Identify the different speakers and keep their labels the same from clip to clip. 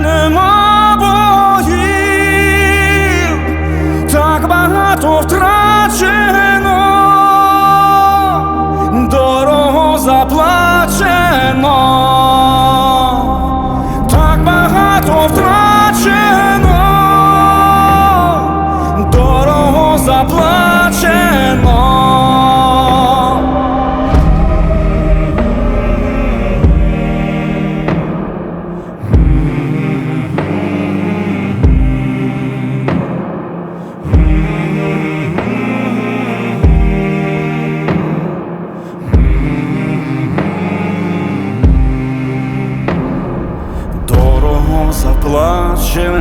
Speaker 1: нема богів, так багато втрачено, дорого заплачено,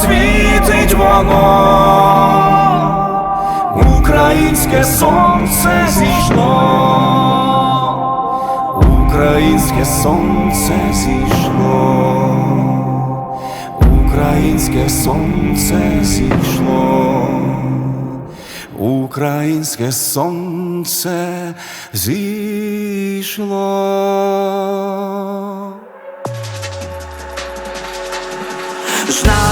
Speaker 1: Світить воно, українське сонце зійшло, українське сонце зійшло, українське сонце зійшло, українське сонце зійшло.
Speaker 2: Знаєш,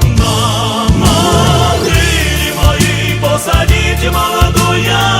Speaker 3: de Malagoiás.